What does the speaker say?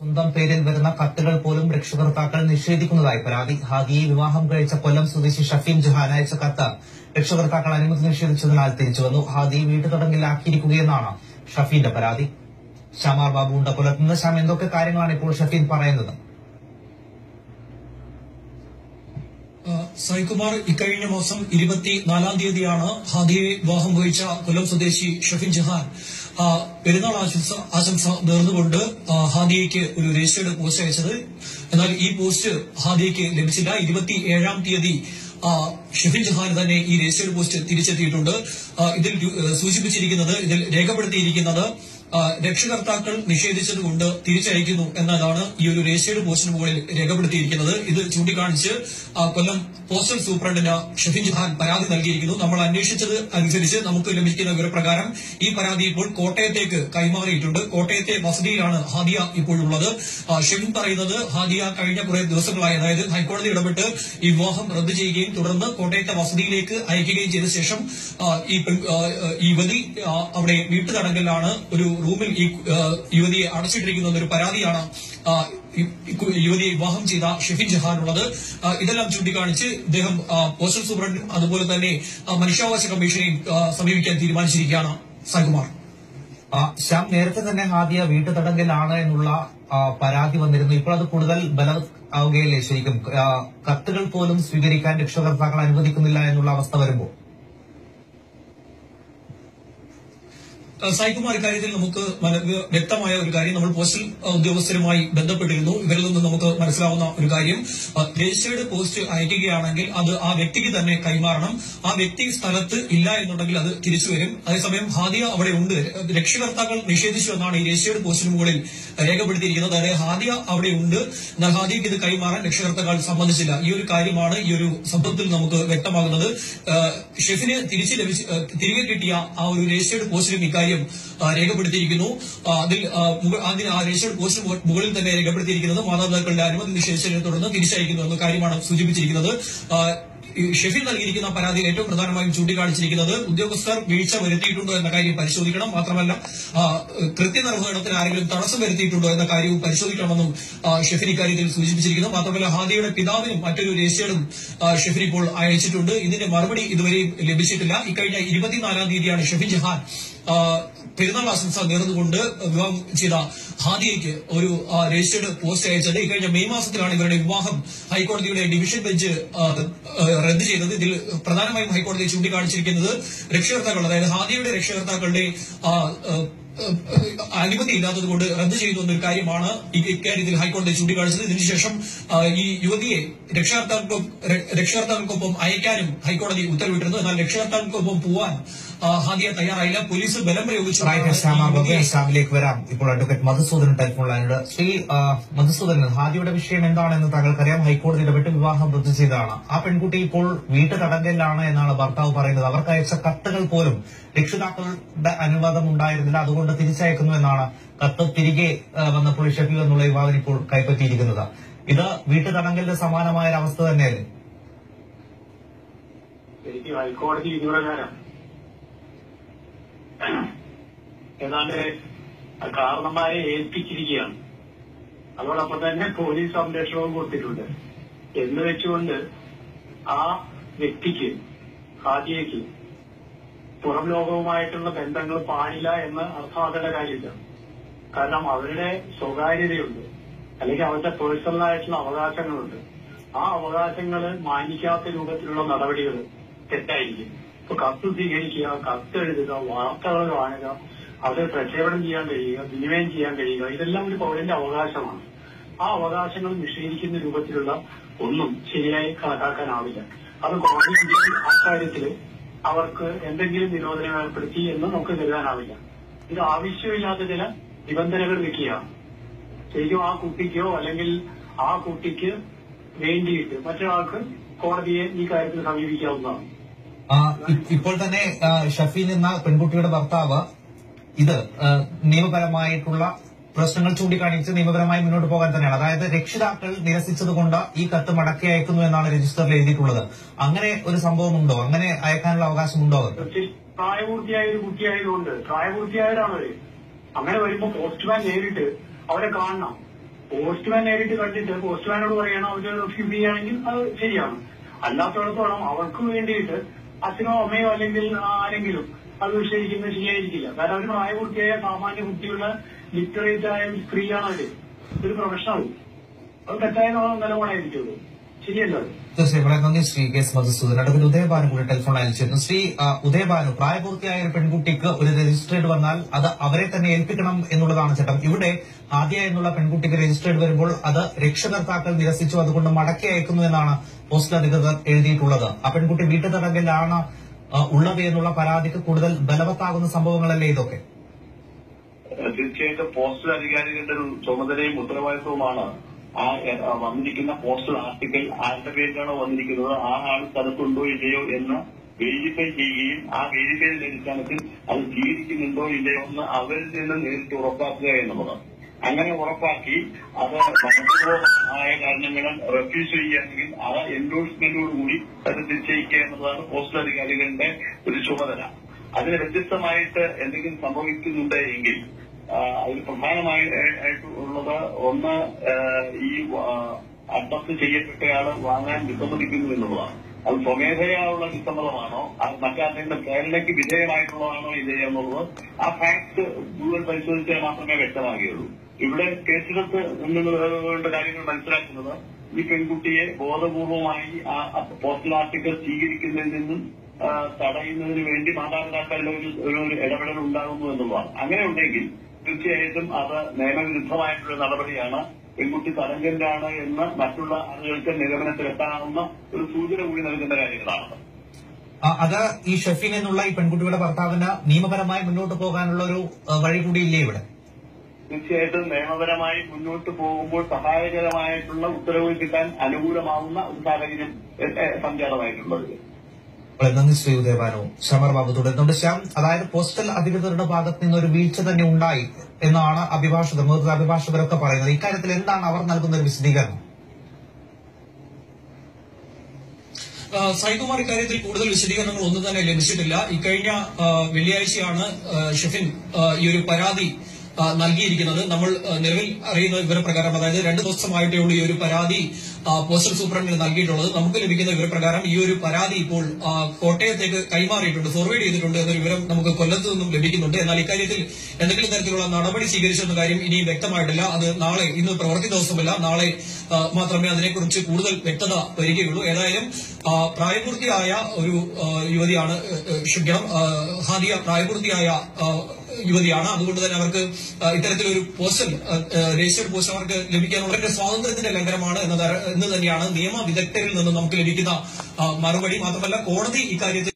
സ്വന്തം പേരിൽ വരുന്ന കത്തുകൾ പോലും രക്ഷകർത്താക്കൾ നിഷേധിക്കുന്നതായി പരാതി. ഹാഗിയെ വിവാഹം കഴിച്ച കൊല്ലം സ്വദേശി ഷഫീം ജഹാൻ അയച്ച കത്ത് രക്ഷകർത്താക്കൾ അനുമതി നിഷേധിച്ചതിനാൽ തിരിച്ചുവന്നു ഹാദിയെ വീട്ടുതടങ്കിലാക്കിയിരിക്കുകയെന്നാണ് ഷഫീന്റെ പരാതി. ഷമാർ ബാബു ഉണ്ട നിന്ന്. ശ്യാം എന്തൊക്കെ കാര്യങ്ങളാണ് ഇപ്പോൾ ഷഫീൻ പറയുന്നത്? സായികുമാർ ഇക്കഴിഞ്ഞ മാസം ഇരുപത്തിനാലാം തീയതിയാണ് ഹാദിയെ വിവാഹം കഴിച്ച കൊല്ലം സ്വദേശി ഷഫീൻ ജഹാൻ. പെരുന്നാൾ ആശംസ ആശംസ നേർന്നുകൊണ്ട് ഹാദിയയ്ക്ക് ഒരു രജിസ്റ്റേർഡ് പോസ്റ്റ് അയച്ചത്. എന്നാൽ ഈ പോസ്റ്റ് ഹാദിയയ്ക്ക് ലഭിച്ചില്ല. ഇരുപത്തി ഏഴാം തീയതി ഷെഫിൻ ജഹാൻ തന്നെ ഈ രജിസ്റ്റേർഡ് പോസ്റ്റ് തിരിച്ചെത്തിയിട്ടുണ്ട്. ഇതിൽ സൂചിപ്പിച്ചിരിക്കുന്നത് ഇതിൽ രേഖപ്പെടുത്തിയിരിക്കുന്നത് രക്ഷകർത്താക്കൾ നിഷേധിച്ചതുകൊണ്ട് തിരിച്ചയക്കുന്നു എന്നതാണ് ഈ ഒരു രജിസ്റ്റേർഡ് പോസ്റ്റിന് മുകളിൽ രേഖപ്പെടുത്തിയിരിക്കുന്നത്. ഇത് ചൂണ്ടിക്കാണിച്ച് കൊല്ലം പോസ്റ്റൽ സൂപ്രണ്ടിന് ഷഫിൻ പരാതി നൽകിയിരിക്കുന്നു. നമ്മൾ അന്വേഷിച്ചത് അനുസരിച്ച് നമുക്ക് ലഭിക്കുന്ന വിവരപ്രകാരം ഈ പരാതി ഇപ്പോൾ കോട്ടയത്തേക്ക് കൈമാറിയിട്ടുണ്ട്. കോട്ടയത്തെ വസതിയിലാണ് ഹാദിയ ഇപ്പോഴുള്ളത്. ഷെഫിൻ പറയുന്നത് ഹാദിയ കഴിഞ്ഞ കുറെ ദിവസങ്ങളായി അതായത് ഹൈക്കോടതി ഇടപെട്ട് ഈ വിവാഹം റദ്ദു ചെയ്യുകയും തുടർന്ന് കോട്ടയത്തെ വസതിയിലേക്ക് അയക്കുകയും ചെയ്ത ശേഷം ഈ യുവതി അവിടെ വീട്ടുതടങ്കലിലാണ് ഒരു റൂമിൽ ഈ യുവതിയെ അടച്ചിട്ടിരിക്കുന്ന ഒരു പരാതിയാണ് യുവതിയെ വിവാഹം ചെയ്ത ഷെഫിൻ ജഹാൻ ഉള്ളത് ഇതെല്ലാം ചൂണ്ടിക്കാണിച്ച് ഇദ്ദേഹം പോസ്റ്റൽ സൂപ്രണ്ട് അതുപോലെ തന്നെ മനുഷ്യാവകാശ കമ്മീഷനെയും സമീപിക്കാൻ തീരുമാനിച്ചിരിക്കുകയാണ് സൽകുമാർ ശ്യാം നേരത്തെ തന്നെ ഹാദിയ വീട്ടുതടങ്കലാണ് എന്നുള്ള പരാതി വന്നിരുന്നു. ഇപ്പോൾ അത് കൂടുതൽ ബലം ആവുകയല്ലേ ശരിക്കും കത്തുകൾ പോലും സ്വീകരിക്കാൻ രക്ഷകർത്താക്കൾ അനുവദിക്കുന്നില്ല എന്നുള്ള അവസ്ഥ വരുമ്പോൾ. സായികുമാർ ഇക്കാര്യത്തിൽ നമുക്ക് വ്യക്തമായ ഒരു കാര്യം നമ്മൾ പോസ്റ്റൽ ഉദ്യോഗസ്ഥരുമായി ബന്ധപ്പെട്ടിരുന്നു. ഇവരിൽ നിന്ന് നമുക്ക് മനസ്സിലാവുന്ന ഒരു കാര്യം. രജിസ്റ്റേർഡ് പോസ്റ്റ് അയക്കുകയാണെങ്കിൽ അത് ആ വ്യക്തിക്ക് തന്നെ കൈമാറണം. ആ വ്യക്തി സ്ഥലത്ത് ഇല്ല എന്നുണ്ടെങ്കിൽ അത് തിരിച്ചു വരും. അതേസമയം ഹാദിയ അവിടെ ഉണ്ട്. രക്ഷകർത്താക്കൾ നിഷേധിച്ചു എന്നാണ് ഈ രജിസ്റ്റേർഡ് പോസ്റ്റിന് മുകളിൽ രേഖപ്പെടുത്തിയിരിക്കുന്നത്. അതായത് ഹാദിയ അവിടെ ഉണ്ട്. എന്നാൽ ഹാദിയക്ക് ഇത് കൈമാറാൻ രക്ഷകർത്താക്കൾ സമ്മതിച്ചില്ല. ഈ ഒരു കാര്യമാണ് ഈ ഒരു സംഭവത്തിൽ നമുക്ക് വ്യക്തമാകുന്നത്. ഷെഫിന് തിരിച്ച് ലഭിച്ച തിരികെ കിട്ടിയ ആ ഒരു രജിസ്റ്റേർഡ് പോസ്റ്റിലും ഇക്കാര്യം രേഖപ്പെടുത്തിയിരിക്കുന്നു. അതിൽ അതിന് ആ രജിസ്റ്റേർഡ് പോസ്റ്റിന് മുകളിൽ തന്നെ രേഖപ്പെടുത്തിയിരിക്കുന്നത് മാതാപിതാക്കളുടെ അനുമതി നിഷേധിച്ചതിനെ തുടർന്ന് തിരിച്ചയക്കുന്നു എന്ന കാര്യമാണ് സൂചിപ്പിച്ചിരിക്കുന്നത്. ഷെഫിൽ നൽകിയിരിക്കുന്ന പരാതിയിൽ ഏറ്റവും പ്രധാനമായും ചൂണ്ടിക്കാണിച്ചിരിക്കുന്നത് ഉദ്യോഗസ്ഥർ വീഴ്ച വരുത്തിയിട്ടുണ്ടോ എന്ന കാര്യം പരിശോധിക്കണം. മാത്രമല്ല കൃത്യനിർവഹണത്തിന് ആരെങ്കിലും തടസ്സം വരുത്തിയിട്ടുണ്ടോ എന്ന കാര്യവും പരിശോധിക്കണമെന്നും ഷെഫിൻ ഇക്കാര്യത്തിൽ സൂചിപ്പിച്ചിരിക്കുന്നു. മാത്രമല്ല ഹാദിയുടെ പിതാവിനും മറ്റൊരു രജിസ്റ്റേർഡും ഷെഫിൻ ഇപ്പോൾ അയച്ചിട്ടുണ്ട്. ഇതിന്റെ മറുപടി ഇതുവരെയും ലഭിച്ചിട്ടില്ല. ഇക്കഴിഞ്ഞ ഇരുപത്തിനാലാം തീയതിയാണ് ഷെഫിൻ ജഹാൻ പെരുന്നാൾ ആശംസ നേർന്നുകൊണ്ട് വിവാഹം ചെയ്ത ഹാദിയയ്ക്ക് ഒരു രജിസ്റ്റേഡ് പോസ്റ്റ് അയച്ചത്. ഇക്കഴിഞ്ഞ മെയ് മാസത്തിലാണ് ഇവരുടെ വിവാഹം ഹൈക്കോടതിയുടെ ഡിവിഷൻ ബെഞ്ച് റദ്ദ് ചെയ്തത്. ഇതിൽ പ്രധാനമായും ഹൈക്കോടതി ചൂണ്ടിക്കാണിച്ചിരിക്കുന്നത് രക്ഷകർത്താക്കൾ അതായത് ഹാദിയയുടെ രക്ഷകർത്താക്കളുടെ അനുമതി ഇല്ലാത്തത് കൊണ്ട് റദ്ദ് ചെയ്തു എന്നൊരു കാര്യമാണ് ഇക്കാര്യത്തിൽ ഹൈക്കോടതി ചൂണ്ടിക്കാണിച്ചത്. ഇതിനുശേഷം ഈ യുവതിയെ രക്ഷകർത്താക്കൾക്കൊപ്പം രക്ഷകർത്താക്കൾക്കൊപ്പം അയക്കാനും ഹൈക്കോടതി ഉത്തരവിട്ടിരുന്നു. എന്നാൽ രക്ഷകർത്താക്കൾക്കൊപ്പം പോവാൻ ഹാദിയ തയ്യാറായില്ല. പോലീസ് ബലം പ്രയോഗിച്ചു. ഇസ്ലാമിലേക്ക് വരാം. ഇപ്പോൾ അഡ്വക്കേറ്റ് മധുസൂദനൻ ടെലിഫോൺ ലൈനിലൂടെ ശ്രീ മധുസൂദനൻ ഹാദിയുടെ വിഷയം എന്താണെന്ന് താങ്കൾക്കറിയാം. ഹൈക്കോടതി ഇടപെട്ട് വിവാഹം റദ്ദു ചെയ്തതാണ്. ആ പെൺകുട്ടി ഇപ്പോൾ വീട്ടു തടങ്കലിലാണ് എന്നാണ് ഭർത്താവ് പറയുന്നത്. അവർക്ക് അയച്ച കത്തുകൾ പോലും രക്ഷിതാക്കളുടെ അനുവാദം ഉണ്ടായിരുന്നില്ല. അതുകൊണ്ട് തിരിച്ചയക്കുന്നു എന്നാണ് കത്ത് തിരികെ വന്നപ്പോൾ ഷെഫിൽ എന്നുള്ള യുവാവിന് ഇപ്പോൾ കൈപ്പറ്റിയിരിക്കുന്നത്. ഇത് വീട്ടു തടങ്കലിന് സമാനമായ ഒരു അവസ്ഥ തന്നെയല്ലേ? എനിക്ക് ഹൈക്കോടതി വിധിപ്രകാരം ഏതാണ്ട് കാരണന്മാരെ ഏൽപ്പിച്ചിരിക്കുകയാണ്. അതോടൊപ്പം തന്നെ പോലീസ് സംരക്ഷണവും കൊടുത്തിട്ടുണ്ട്. എന്ന് വെച്ചുകൊണ്ട് ആ വ്യക്തിക്ക് ഹാജിയയ്ക്ക് പുറം ലോകവുമായിട്ടുള്ള ബന്ധങ്ങൾ പാടില്ല എന്ന് അർത്ഥമാക്കേണ്ട കാര്യമില്ല. കാരണം അവരുടെ സ്വകാര്യതയുണ്ട്. അല്ലെങ്കിൽ അവരുടെ പേഴ്സണൽ ആയിട്ടുള്ള അവകാശങ്ങളുണ്ട്. ആ അവകാശങ്ങൾ മാനിക്കാത്ത രൂപത്തിലുള്ള നടപടികൾ തെറ്റായിരിക്കും. ഇപ്പൊ കത്ത് സ്വീകരിക്കുക കത്ത് എഴുതുക വാർത്തകൾ കാണുക അത് പ്രക്ഷേപണം ചെയ്യാൻ കഴിയുക വിനിമയം ചെയ്യാൻ കഴിയുക ഇതെല്ലാം ഒരു പൗരന്റെ അവകാശമാണ്. ആ അവകാശങ്ങൾ നിഷേധിക്കുന്ന രൂപത്തിലുള്ള ഒന്നും ശരിയായി കണക്കാക്കാനാവില്ല. അത് കോടതി അക്കാര്യത്തിൽ അവർക്ക് എന്തെങ്കിലും നിരോധനം ഏർപ്പെടുത്തി എന്ന് നമുക്ക് കരുതാനാവില്ല. ഇത് ആവശ്യമില്ലാത്ത ചില നിബന്ധനകൾ വെക്കുക ശരിക്കും ആ കുട്ടിക്കോ അല്ലെങ്കിൽ ആ കുട്ടിക്ക് വേണ്ടിയിട്ട് മറ്റൊരാൾക്ക് കോടതിയെ ഈ കാര്യത്തിൽ സമീപിക്കാവുന്നതാണ്. ഇപ്പോൾ തന്നെ ഷഫീൻ എന്ന പെൺകുട്ടിയുടെ ഭർത്താവ് ഇത് നിയമപരമായിട്ടുള്ള പ്രശ്നങ്ങൾ ചൂണ്ടിക്കാണിച്ച് നിയമപരമായി മുന്നോട്ട് പോകാൻ തന്നെയാണ്. അതായത് രക്ഷിതാക്കൾ നിരസിച്ചതുകൊണ്ട് ഈ കത്ത് മടക്കി അയക്കുന്നു എന്നാണ് രജിസ്റ്ററിൽ എഴുതിയിട്ടുള്ളത്. അങ്ങനെ ഒരു സംഭവമുണ്ടോ? അങ്ങനെ അയക്കാനുള്ള അവകാശമുണ്ടോ അവർക്ക്? പ്രായപൂർത്തിയായ ഒരു കുട്ടിയായതുകൊണ്ട് പ്രായപൂർത്തിയായവരാണ് അവർ. അങ്ങനെ വരുമ്പോ പോസ്റ്റ്മാൻ നേരിട്ട് അവരെ കാണണം. പോസ്റ്റ്മാൻ നേരിട്ട് കണ്ടിട്ട് പോസ്റ്റ്മാനോട് പറയണം അവർ റിഫ്യൂസ് ചെയ്യുകയാണെങ്കിൽ അത് ശരിയാണ്. അല്ലാത്തടത്തോളം അവർക്ക് വേണ്ടിയിട്ട് അച്ഛനോ അമ്മയോ അല്ലെങ്കിൽ ആരെങ്കിലും അത് വിശ്വസിക്കുന്നത് ശരിയായിരിക്കില്ല. കാരണം അവർ പ്രായപൂർത്തിയായ സാമാന്യ ബുദ്ധിയുള്ള ലിറ്ററേറ്റ് ആയ സ്ത്രീയാണ് അവർ. ഒരു പ്രൊഫഷണൽ. അത് തെറ്റായ നിലപാടായിരിക്കുള്ളൂ ശരിയല്ലോ അത്? തീർച്ചയായും വളരെ നന്ദി ശ്രീ കെ എസ് മധുസൂദൻ അടുത്ത ഉദയഭാനു കൂടി ടെലിഫോൺ അയച്ചിരുന്നു ശ്രീ ഉദയഭാനു പ്രായപൂർത്തിയായ ഒരു പെൺകുട്ടിക്ക് ഒരു രജിസ്ട്രേഡ് വന്നാൽ അത് അവരെ തന്നെ ഏൽപ്പിക്കണം എന്നുള്ളതാണ് ചട്ടം. ഇവിടെ ആദ്യ എന്നുള്ള പെൺകുട്ടിക്ക് രജിസ്ട്രേഡ് വരുമ്പോൾ അത് രക്ഷകർത്താക്കൾ നിരസിച്ചു അതുകൊണ്ട് മടക്കി അയക്കുന്നു എന്നാണ് പോസ്റ്റൽ അധികൃതർ എഴുതിയിട്ടുള്ളത്. ആ പെൺകുട്ടി വീട്ടു തടങ്കലിലാണ് ഉള്ളത് എന്നുള്ള പരാതിക്ക് കൂടുതൽ ബലവത്താകുന്ന സംഭവങ്ങളല്ലേ ഇതൊക്കെ? തീർച്ചയായിട്ടും പോസ്റ്റൽ അധികാരികളുടെ ഒരു ചുമതലയും ഉത്തരവാദിത്വവുമാണ് ആ വന്നിരിക്കുന്ന പോസ്റ്റൽ ആർട്ടിക്കിൾ ആരുടെ പേരിലാണോ വന്നിരിക്കുന്നത്? ആ ആൾ സ്ഥലത്തുണ്ടോ ഇല്ലയോ എന്ന് വെരിഫൈ ചെയ്യുകയും ആ വെരിഫൈയുടെ അടിസ്ഥാനത്തിൽ അത് ജീവിക്കുന്നുണ്ടോ ഇല്ലയോ എന്ന് അവരിൽ നിന്ന് നേരിട്ട് ഉറപ്പാക്കുക എന്നുള്ളതാണ് അങ്ങനെ ഉറപ്പാക്കി അത് ആയ കാരണങ്ങൾ റെഫ്യൂസ് ചെയ്യുകയാണെങ്കിൽ ആ എൻഡോഴ്സ്മെന്റോടുകൂടി അത് നിശ്ചയിക്കുക എന്നതാണ് പോസ്റ്റൽ അധികാരികളുടെ ഒരു ചുമതല. അതിന് വ്യത്യസ്തമായിട്ട് എന്തെങ്കിലും സംഭവിക്കുന്നുണ്ട് എങ്കിൽ അതിൽ പ്രധാനമായി ആയിട്ട് ഉള്ളത് ഒന്ന് ഈ അഡ്രസ് ചെയ്യപ്പെട്ടയാൾ വാങ്ങാൻ വിസമ്മതിക്കുന്നു എന്നുള്ളതാണ്. അത് സ്വമേധയായുള്ള വിസമ്മതമാണോ? അത് മറ്റാരുടെ പേരിലേക്ക് വിധേയമായിട്ടുള്ളതാണോ ഇത് എന്നുള്ളത് ആ ഫാക്ട് മുഴുവൻ പരിശോധിച്ചാൽ മാത്രമേ വ്യക്തമാകുകയുള്ളൂ. ഇവിടെ കേസെടുത്ത് നിന്നുള്ള കാര്യങ്ങൾ മനസ്സിലാക്കുന്നത് ഈ പെൺകുട്ടിയെ ബോധപൂർവമായി ആ പോസ്റ്റൽ ആർട്ടിക്കൽ സ്വീകരിക്കുന്നതിൽ നിന്നും തടയുന്നതിന് വേണ്ടി മാതാപിതാക്കളുടെ ഒരു ഒരു ഇടപെടൽ ഉണ്ടാകുന്നു എന്നുള്ളതാണ്. അങ്ങനെ ഉണ്ടെങ്കിൽ തീർച്ചയായിട്ടും അത് നിയമവിരുദ്ധമായിട്ടുള്ള നടപടിയാണ്. പെൺകുട്ടി തരംഗന്റാണ് എന്ന് മറ്റുള്ള ആളുകൾക്ക് നിഗമനത്തിലെത്താവുന്ന ഒരു സൂചന കൂടി നൽകുന്ന കാര്യങ്ങളാണ് അത് ഈ ഷെഫിൻ എന്നുള്ള ഈ പെൺകുട്ടിയുടെ ഭർത്താവിന് നിയമപരമായി മുന്നോട്ട് പോകാനുള്ള ഒരു വഴി കൂടി കൂടിയില്ലേ ഇവിടെ? തീർച്ചയായിട്ടും നിയമപരമായി മുന്നോട്ട് പോകുമ്പോൾ സഹായകരമായിട്ടുള്ള ഉത്തരവ് കിട്ടാൻ അനുകൂലമാവുന്ന ഒരു സാഹചര്യം സംജാതമായിട്ടുള്ളത്. വളരെ നന്ദി ശ്രീ ഉദയവാനു ശമർ ബാബു തുടരുന്നുണ്ട്. ശ്യാം അതായത് പോസ്റ്റൽ അധികൃതരുടെ ഭാഗത്ത് നിന്ന് ഒരു വീഴ്ച തന്നെ ഉണ്ടായി എന്നാണ് അഭിഭാഷകർ മുതിർന്ന അഭിഭാഷകരൊക്കെ പറയുന്നത്. ഇക്കാര്യത്തിൽ എന്താണ് അവർ നൽകുന്ന ഒരു വിശദീകരണം? സായികുമാർ ഇക്കാര്യത്തിൽ കൂടുതൽ വിശദീകരണങ്ങൾ ഒന്നും തന്നെ ലഭിച്ചിട്ടില്ല. ഇക്കഴിഞ്ഞ വെള്ളിയാഴ്ചയാണ് ഷെഫിൻ ഈ ഒരു പരാതി നൽകിയിരിക്കുന്നത്. നമ്മൾ നിലവിൽ അറിയുന്ന വിവരപ്രകാരം അതായത് രണ്ട് ദിവസമായിട്ടേ ഉള്ളൂ ഈ ഒരു പരാതി പോസ്റ്റൽ സൂപ്രണ്ടിന് നൽകിയിട്ടുള്ളത്. നമുക്ക് ലഭിക്കുന്ന വിവരപ്രകാരം ഈ ഒരു പരാതി ഇപ്പോൾ കോട്ടയത്തേക്ക് കൈമാറിയിട്ടുണ്ട്. ഫോർവേഡ് ചെയ്തിട്ടുണ്ട് എന്നൊരു വിവരം നമുക്ക് കൊല്ലത്ത് നിന്നും ലഭിക്കുന്നുണ്ട്. എന്നാൽ ഇക്കാര്യത്തിൽ എന്തെങ്കിലും തരത്തിലുള്ള നടപടി സ്വീകരിച്ചെന്ന കാര്യം ഇനിയും വ്യക്തമായിട്ടില്ല. അത് നാളെ ഇന്ന് പ്രവൃത്തി ദിവസമല്ല. നാളെ മാത്രമേ അതിനെക്കുറിച്ച് കൂടുതൽ വ്യക്തത വരികയുള്ളൂ. ഏതായാലും പ്രായപൂർത്തിയായ ഒരു യുവതിയാണ് ക്ഷമിക്കണം ഹാദിയ പ്രായപൂർത്തിയായ യുവതിയാണ്. അതുകൊണ്ട് തന്നെ അവർക്ക് ഇത്തരത്തിലൊരു പോസ്റ്റൽ രജിസ്റ്റേഡ് പോസ്റ്റ് അവർക്ക് ലഭിക്കാൻ അവരുടെ സ്വാതന്ത്ര്യത്തിന്റെ ലംഘനമാണ് എന്ന് തന്നെയാണ് നിയമ വിദഗ്ധരിൽ നിന്ന് നമുക്ക് ലഭിക്കുന്ന മറുപടി. മാത്രമല്ല കോടതി ഇക്കാര്യത്തിൽ